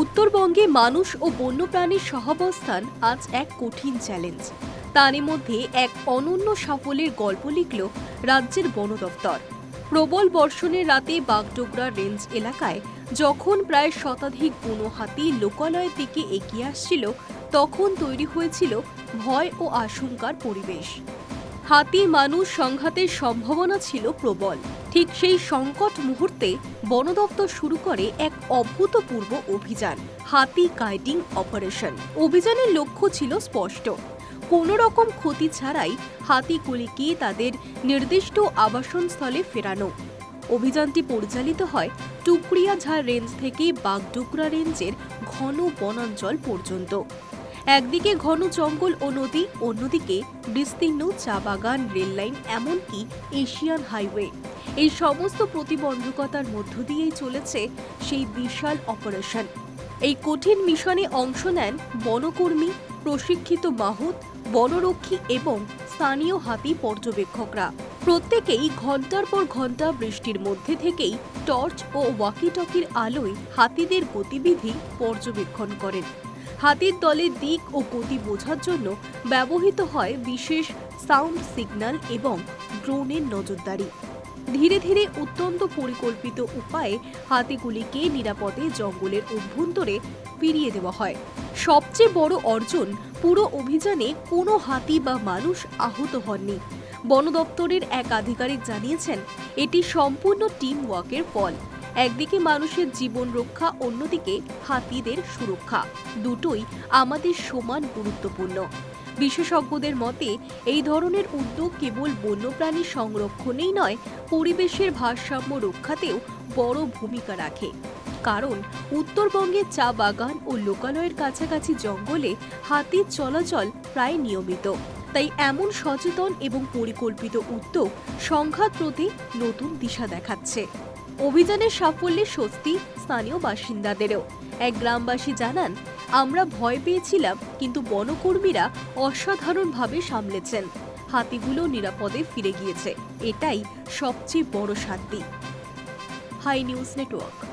উত্তরবঙ্গে মানুষ ও বন্যপ্রাণীর সহাবস্থান আজ এক কঠিন চ্যালেঞ্জ। তারই মধ্যে এক অনন্য সাফল্যের গল্প লিখল রাজ্যের বন দপ্তর। প্রবল বর্ষণের রাতে বাগডোগরা রেঞ্জ এলাকায় যখন প্রায় শতাধিক বুনো হাতি লোকালয়ের দিকে এগিয়ে আসছিল, তখন তৈরি হয়েছিল ভয় ও আশঙ্কার পরিবেশ। হাতি মানুষ সংঘাতের সম্ভাবনা ছিল প্রবল। ঠিক সেই সংকট মুহূর্তে বন দপ্তর শুরু করে এক অভূতপূর্ব অভিযান, হাতি গাইডিং অপারেশন অভিযানের লক্ষ্য ছিল স্পষ্ট। কোনো রকম ক্ষতি ছাড়াই হাতিগুলিকে তাদের নির্দিষ্ট আবাসনস্থলে ফেরানো। অভিযানটি পরিচালিত হয় টুকরিয়াঝাড় রেঞ্জ থেকে বাগডোগরা রেঞ্জের ঘন বনাঞ্চল পর্যন্ত। একদিকে ঘন জঙ্গল ও নদী, অন্যদিকে বিস্তীর্ণ চা বাগান রেললাইন এমনকি এশিয়ান হাইওয়ে। এই সমস্ত প্রতিবন্ধকতার মধ্য দিয়েই চলেছে সেই বিশাল অপারেশন। এই কঠিন মিশনে অংশ নেন বনকর্মী, প্রশিক্ষিত মাহুত বনরক্ষী এবং স্থানীয় হাতি পর্যবেক্ষকরা। প্রত্যেকেই ঘণ্টার পর ঘণ্টা বৃষ্টির মধ্যে থেকেই টর্চ ও ওয়াকিটকির আলোয় হাতিদের গতিবিধি পর্যবেক্ষণ করেন। হাতির দলের দিক ও গতি বোঝার জন্য ব্যবহৃত হয় বিশেষ সাউন্ড সিগন্যাল এবং ড্রোনের নজরদারি। ধীরে ধীরে অত্যন্ত পরিকল্পিত উপায়ে হাতিগুলিকে নিরাপদে জঙ্গলের অভ্যন্তরে ফিরিয়ে দেওয়া হয়। সবচেয়ে বড় অর্জন পুরো অভিযানে কোনো হাতি বা মানুষ আহত হননি। বন দপ্তরের এক আধিকারিক জানিয়েছেন, এটি সম্পূর্ণ টিম ওয়ার্কের ফল। একদিকে মানুষের জীবন রক্ষা, অন্যদিকে হাতিদের সুরক্ষা। দুটোই আমাদের সমান গুরুত্বপূর্ণ। বিশেষজ্ঞদের মতে, এই ধরনের উদ্যোগ কেবল বন্যপ্রাণী সংরক্ষণেই নয়, পরিবেশের ভারসাম্য রক্ষাতেও বড় ভূমিকা রাখে। কারণ উত্তরবঙ্গের চা বাগান ও লোকালয়ের কাছাকাছি জঙ্গলে হাতির চলাচল প্রায় নিয়মিত। তাই এমন সচেতন এবং পরিকল্পিত উদ্যোগ সংঘাত রোধে নতুন দিশা দেখাচ্ছে। অভিযানের সাফল্যে স্বস্তি স্থানীয় বাসিন্দাদেরও। এক গ্রামবাসী জানান, আমরা ভয় পেয়েছিলাম, কিন্তু বনকর্মীরা অসাধারণভাবে সামলেছেন। হাতিগুলো নিরাপদে ফিরে গিয়েছে। এটাই সবচেয়ে বড় শান্তি। Hi news network.